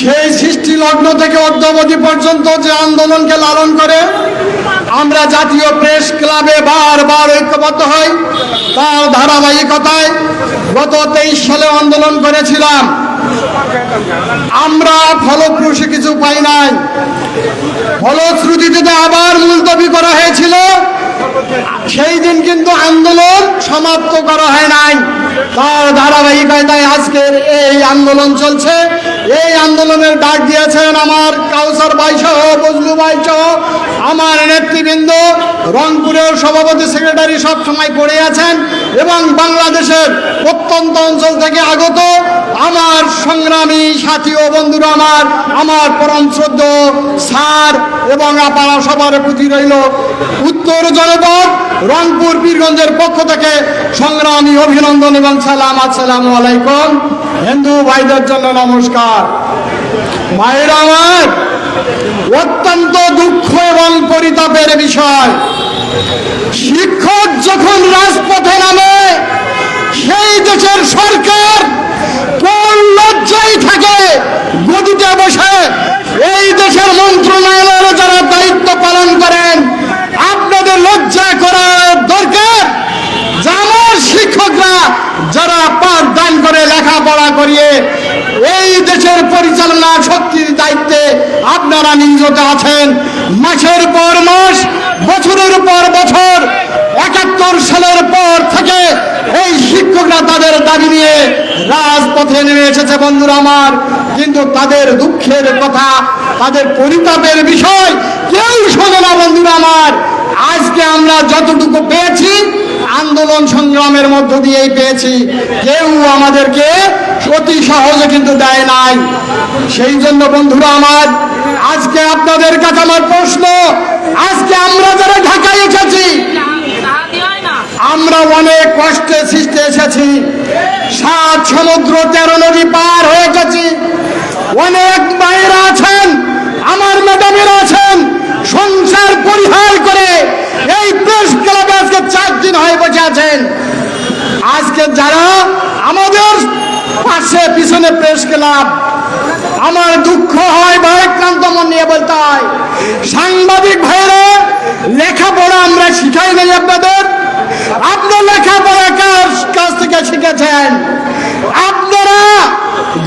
সেই সৃষ্টি লগ্ন থেকে অদ্যাবধি পর্যন্ত যে আন্দোলনকে লালন করে, আমরা জাতীয় প্রেস ক্লাবে বারবার ঐক্যবদ্ধ হই। তার ধারাবাহিকতায় গত তেইশ সালে আন্দোলন করেছিলাম। আমরা ফলপ্রসূ কিছু পাই নাই। ফলশ্রুতিতে আবার মুলতবি করা হয়েছিল, সেই দিন কিন্তু আন্দোলন সমাপ্ত করা হয় নাই। তার ধারাবাহিকতায় আজকের এই আন্দোলন চলছে। এই আন্দোলনের ডাক দিয়েছেন আমার কাউসার ভাই সহ, বজলু ভাই সহ। আমার নেতৃবৃন্দ, রংপুরের সভাপতি সেক্রেটারি সব সময় পড়ে আছেন এবং বাংলাদেশের প্রত্যন্ত অঞ্চল থেকে আগত আমার সংগ্রামী সাথী ও বন্ধুরা আমার আমার পরম শ্রদ্ধ স্যার এবং আপারা সবার প্রতি রইল উত্তর জনপদ। রংপুর পীরগঞ্জের পক্ষ থেকে সংগ্রামী অভিনন্দন এবং সালাম, আসসালামু আলাইকুম। হিন্দু ভাইদের জন্য নমস্কার। মায়ের আমার অত্যন্ত দুঃখ এবং পরিতাপের বিষয়। শিক্ষক যখন রাজপথে নামে, সেই দেশের সরকার কোন লজ্জায় থাকে, গদিতে বসে এই দেশের মন্ত্রণালয়ের যারা দায়িত্ব পালন করেন আপনাদের লজ্জা করা দরকার যে আমার শিক্ষকরা যারা পাঠদান করে লেখাপড়া করিয়ে এই দেশের পরিচালনা শক্তির দায়িত্বে আপনারা নিয়োজিত আছেন। মাসের পর মাস, বছরের পর বছর, একাত্তর সালের পর থেকে এই শিক্ষকরা তাদের দাবি নিয়ে রাজপথে নেমে এসেছে বন্ধুরা আমার। কিন্তু তাদের দুঃখের কথা, তাদের পরিতাপের বিষয় কেউ শোনে না বন্ধুরা আমার। আজকে আমরা যতটুকু পেয়েছি, আন্দোলন সংগ্রামের মধ্য দিয়েই পেয়েছি। কেউ আমাদেরকে অতি সহজে কিন্তু দেয় নাই। সেই জন্য বন্ধুরা আমার আপনাদের কাছে আমার প্রশ্ন, আজকে আমরা যারা ঢাকায় এসেছি, আমরা অনেক কষ্টে সৃষ্টি এসেছি। সাত সমুদ্র, তেরো নদী পার হয়ে গেছি। অনেক মায়েরা আছেন, আমার ম্যাডামেরা আছেন, সংসার পরিহার করে এই প্রেস ক্লাবে আজকে চার দিন হয়ে বসে আছেন। আজকে যারা আমাদের পাশে, পিছনে প্রেস ক্লাব আমার দুঃখ হয় ভয়ক্রান্ত মন নিয়ে বলতে হয়। সাংবাদিক ভাইরা লেখাপড়া আমরা শিখাই নাই আপনাদের। আপনার লেখাপড়া কাছ থেকে শিখেছেন? আপনারা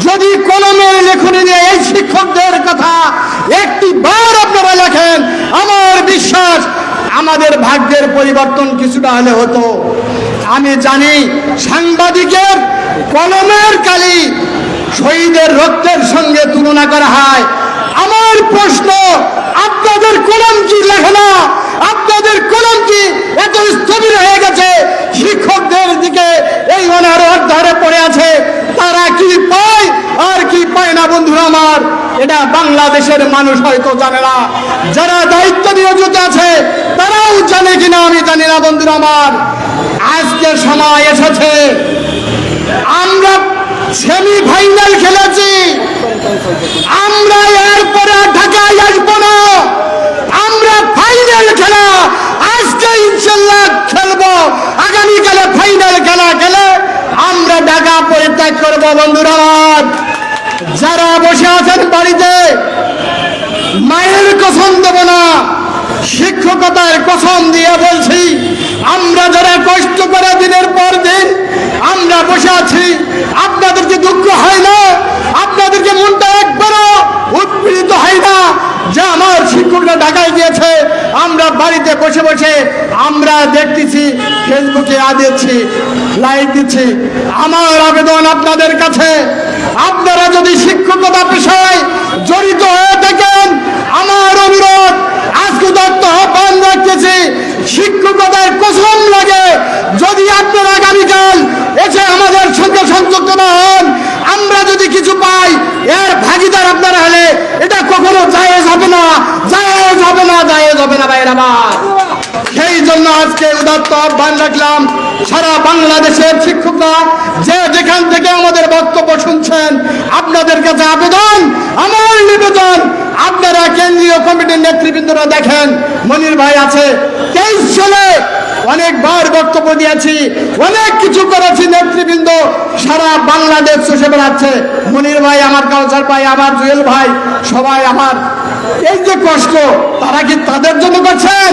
যদি কলমের লেখনী নিয়ে এই শিক্ষকদের কথা একটি বার আপনারা লেখেন, আমার বিশ্বাস আমাদের ভাগ্যের পরিবর্তন কিছুটা হলে হতো। আমি জানি সাংবাদিকের কলমের কালি শহীদের রক্তের সঙ্গে তুলনা করা হয়। আমার প্রশ্ন, আপনাদের কলম কি লেখে না। আপনাদের কলম কি এত স্থবির হয়ে গেছে, শিক্ষকদের দিকে এই অনার অর্ধারে পড়ে আছে। তারা কি পায় আর কি পায় না, বন্ধুরা আমার? এটা বাংলাদেশের মানুষ হয়তো জানে না। যারা দায়িত্ব নিয়োজিত আছে, তারাও জানে কিনা আমি জানি না, বন্ধুরা আমার। আজকে সময় এসেছে। আমরা সেমি ফাইনাল খেলেছি। আমরা এরপরে ঢাকায় আসব না। আমরা ফাইনাল খেলা। আজকে ইনশাল্লাহ খেলব। আগামীকালে ফাইনাল খেলা খেলে আমরা ঢাকা পরিত্যাগ করব, বন্ধুরা। যারা বসে আছেন বাড়িতে, মায়ের কসম দেব না, শিক্ষকতার কসম দিয়ে বলছি, আমরা যারা কষ্ট করে দিনের পর দিন আমরা বসে আছি, আপনাদেরকে দুঃখ হয় না, আপনাদেরকে মনটা একবারও উৎপীড়িত হয় না। যে আমার শিক্ষকরা ঢাকায় গিয়েছে, আমরা বাড়িতে বসে বসে আমরা দেখতেছি, ফেসবুকে আ দিচ্ছি, লাইক দিচ্ছি। আমার আবেদন আপনাদের কাছে। আপনারা যদি শিক্ষকতা পেশায় জড়িত হয়ে থাকেন, আমার অনুরোধ, আজকে দত্ত আহ্বান রাখতেছি, শিক্ষকতার কসম লাগে, যদি আপনারা আগামীকাল এসে আমাদের সঙ্গে সংযুক্ত না হন আমরা যদি কিছু পাই, এর ভাগিদার আপনারা হলে এটা কখনো জায়েজ হবে না, জায়েজ হবে না, জায়েজ হবে না ভাইয়ের আমার সেই জন্য আজকে উদাত্ত আহ্বান রাখলাম সারা বাংলাদেশের শিক্ষকরা, যে যেখান থেকে আমাদের বক্তব্য শুনছেন, আপনাদের কাছে আবেদন, আমার নিবেদন, আপনারা কেন্দ্রীয় কমিটির নেতৃবৃন্দরা দেখেন। মনির ভাই আছে, তেইশ সালে অনেকবার বক্তব্য দিয়েছি, অনেক কিছু করেছি নেতৃবৃন্দ, সারা বাংলাদেশ চষে বেড়াচ্ছে। মনির ভাই আমার কালচার ভাই আমার জুয়েল ভাই, সবাই আমার। এই যে কষ্ট, তারা কি তাদের জন্য করছেন?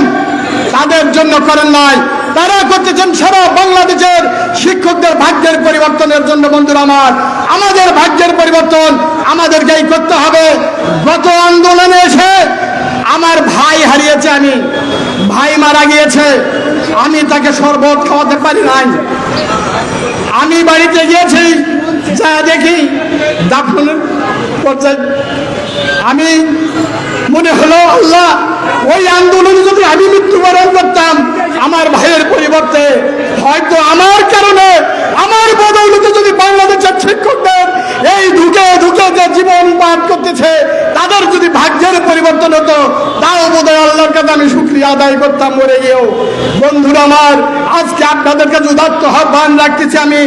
তাদের জন্য করেন নাই। তারা করতেছেন সারা বাংলাদেশের শিক্ষকদের ভাগ্যের পরিবর্তনের জন্য, বন্ধুরা আমার। আমাদের ভাগ্যের পরিবর্তন আমাদেরকেই করতে হবে। গত আন্দোলনে এসে আমার ভাই হারিয়েছে আমি। ভাই মারা গিয়েছে। আমি তাকে শরবত খাওয়াতে পারি নাই। আমি বাড়িতে গিয়েছি যা দেখি আমি মনে হলো, আল্লাহ, ওই আন্দোলনে যদি আমি মৃত্যুবরণ করতাম, আমার ভাইয়ের পরিবর্তে হয়তো আমার কারণে, আমার বদৌলতে যদি বাংলাদেশের শিক্ষকদের এই ঢুকে ঢুকে যে জীবন পাঠ করতেছে, তাদের যদি ভাগ্যের পরিবর্তন হতো, তাও কাছে আমি শুক্রিয়া আদায় করতাম, মরে গিয়েও। বন্ধুরা আমার, আজকে আপনাদের কাছে উদাত্ত আহ্বান রাখতেছি আমি।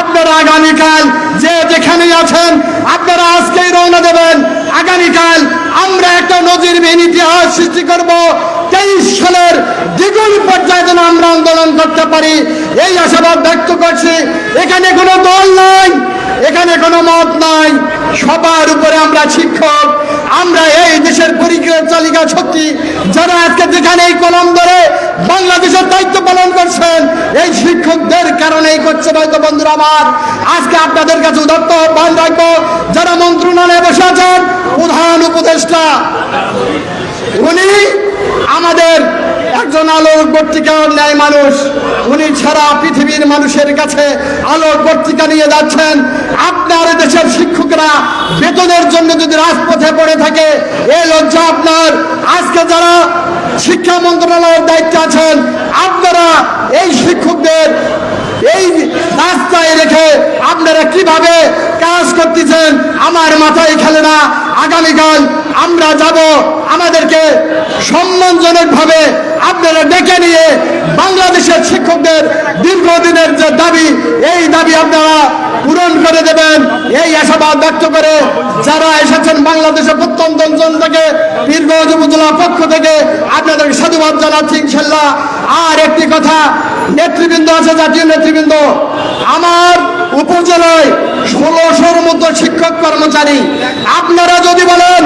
আপনারা আগামীকাল যে যেখানেই আছেন, আপনারা আজকেই রওনা দেবেন। আগামীকাল আমরা একটা নজিরবিহীন ইতিহাস সৃষ্টি করব। তেইশ সালের দ্বিগুণ পর্যায়ে যেন আমরা আন্দোলন করতে পারি। এই আশাবাদ ব্যক্ত করছি। এখানে কোনো দল নাই, এখানে কোনো মত নাই। সবার উপরে আমরা শিক্ষক আমরা এই দেশের পরিচালিকা শক্তি যারা আজকে যেখানে এই কলম ধরে বাংলাদেশের দায়িত্ব পালন করছেন, এই শিক্ষকদের কারণেই করছে হয়তো বন্ধুরা আমার। আজকে আপনাদের কাছে উদাত্ত আহ্বান রাখব, যারা মন্ত্রণালয়ে বসে আছেন, প্রধান উপদেষ্টা। একজন আলোক পত্রিকার ন্যায় মানুষ, উনি ছাড়া পৃথিবীর মানুষের কাছে আলোর পত্রিকা নিয়ে যাচ্ছেন। আপনার দেশের শিক্ষকরা বেতনের জন্য যদি রাজপথে পড়ে থাকে এই লজ্জা আপনার। আজকে যারা শিক্ষা মন্ত্রণালয়ের দায়িত্বে আছেন, আপনারা এই শিক্ষকদের এই রাস্তায় রেখে আপনারা কীভাবে কাজ করতেছেন, আমার মাথায় খেলে না। আগামীকাল আমরা যাব আমাদেরকে সম্মানজনকভাবে আপনারা ডেকে নিয়ে বাংলাদেশের শিক্ষকদের দীর্ঘদিনের যে দাবি, এই দাবি আপনারা পূরণ করে দেবেন। এই আশাবাদ ব্যক্ত করে যারা এসেছেন বাংলাদেশের প্রত্যন্ত অঞ্চল থেকে, পীরগঞ্জ উপজেলা পক্ষ থেকে, আপনাদেরকে সাধুবাদ জানাচ্ছি ইনশাল্লাহ। আর একটি কথা নেতৃবৃন্দ আছে, জাতীয় নেতৃবৃন্দ। আমার উপজেলায় ষোলোশোর মতো শিক্ষক কর্মচারী। আপনারা যদি বলেন,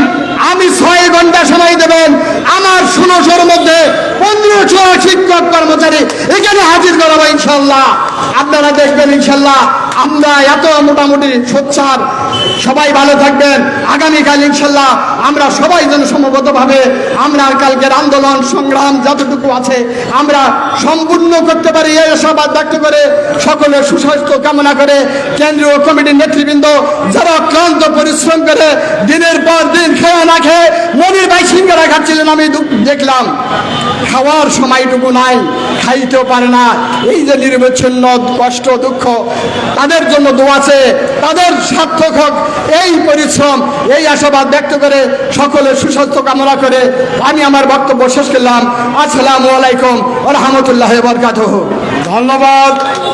আমি ছয় ঘণ্টা সময় দেবেন, আমার ষোলোশোর মধ্যে পনেরোশো শিক্ষক কর্মচারী, এখানে হাজির করাবো ইনশাল্লাহ। আপনারা দেখবেন ইনশাল্লাহ আমরা এত মোটামুটি সোচ্চার, সবাই ভালো থাকবেন। আগামীকাল ইনশাল্লাহ আমরা সবাই যেন সমবেতভাবে আমরা কালকের আন্দোলন, সংগ্রাম যতটুকু আছে, আমরা সম্পূর্ণ করতে পারি। এই আশাবাদ ব্যক্ত করে সকলের সুস্বাস্থ্য কামনা করে কেন্দ্রীয় কমিটির নেতৃবৃন্দ যারা ক্লান্ত পরিশ্রম করে দিনের পর দিন খেয়ে না খেয়ে মনির ভাই সিঙ্গারা খাচ্ছিলেন, আমি দেখলাম। খাওয়ার সময়টুকু নাই, খাইতেও পারে না। এই যে নির্বিচ্ছিন্ন, কষ্ট, দুঃখ, তাদের জন্য দোয়াছে তাদের সার্থক হোক, এই পরিশ্রম, এই আশাবাদ ব্যক্ত করে সকলের সুস্বাস্থ্য কামনা করে আমি আমার বক্তব্য শেষ করলাম। আসসালামু আলাইকুম, রহমতুল্লাহ বরকাত ধন্যবাদ।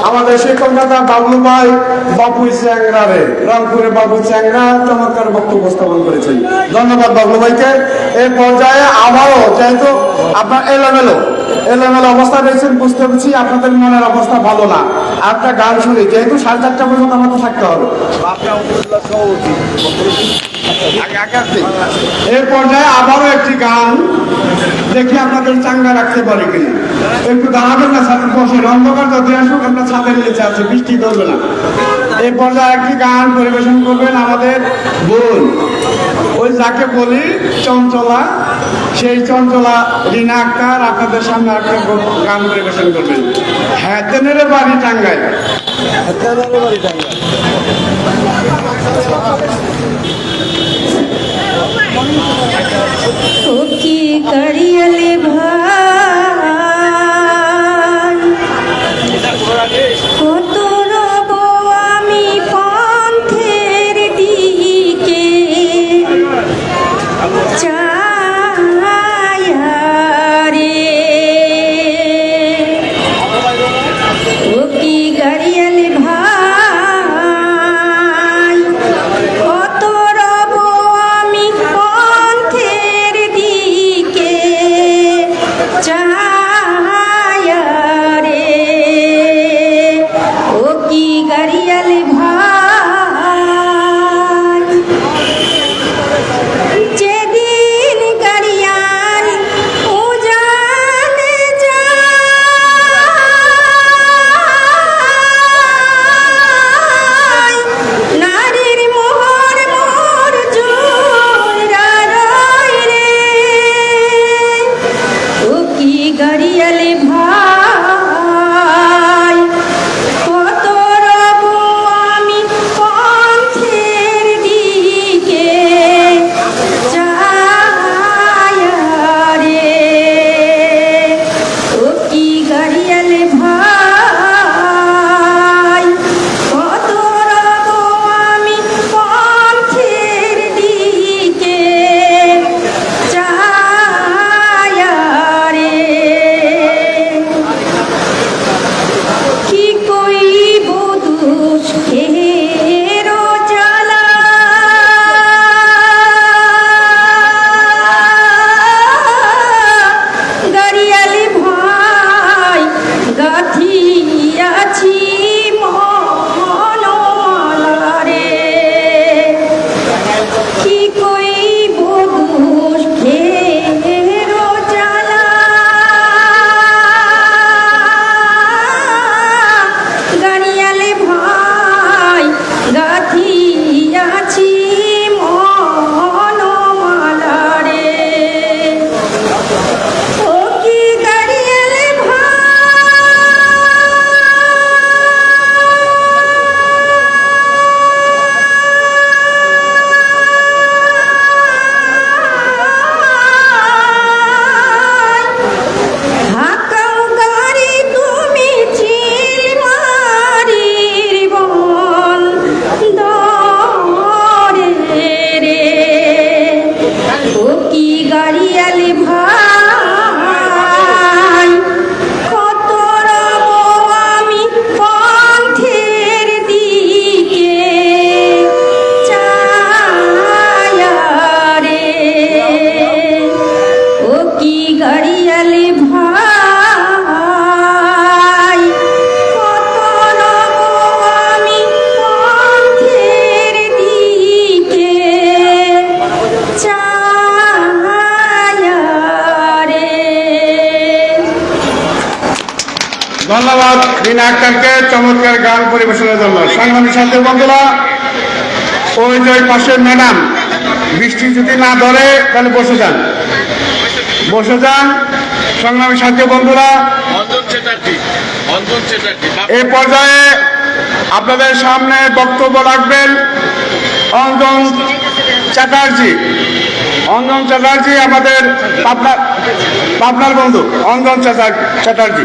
আমাদের শিক্ষক দাদা বাবলু ভাই, বাবু চ্যাংরা রে রংপুরে বাবু চ্যাংরা চমৎকার বক্তব্য উপস্থাপন করেছেন। ধন্যবাদ বাবলু ভাইকে। এই পর্যায়ে আবারও যেহেতু আপনার এলোমেলো এলোমেলো অবস্থা রয়েছেন বুঝতে পারছি আপনাদের মনের অবস্থা ভালো না। আপনার গান শুনি যেহেতু সাড়ে চারটা পর্যন্ত আমাদের থাকতে হবে। এই পর্যায়ে আবারও একটি গান। দেখি আপনাদের চাঙ্গা রাখতে পারি কিনা একটু দাঁড়াবেন না, ছাদের বসে অন্ধকার যতই আসুক, আমরা ছাদের নিচে আছে, বৃষ্টি ধরবে না। এই পর্যায়ে একটি গান পরিবেশন করবেন আমাদের বোন। ওই যাকে বলি চঞ্চলা, সেই চঞ্চলা রিনা আক্তার আপনাদের সামনে একটা গান পরিবেশন করবেন। হ্যাঁ তেনের বাড়ি ও কি বিনা আক্তারকে চমৎকার গান পরিবেশনের জন্য। সংগ্রামী সাথে বন্ধুরা ওই যে পাশের ম্যাডাম বৃষ্টি যদি না ধরে তাহলে বসে যান। বসে যান। সংগ্রামী সাথী বন্ধুরা এই পর্যায়ে আপনাদের সামনে বক্তব্য রাখবেন অঞ্জন চ্যাটার্জি। অঞ্জন চ্যাটার্জি আমাদের পাবনা পাবনার বন্ধু অঞ্জন চ্যাটার- চ্যাটার্জি।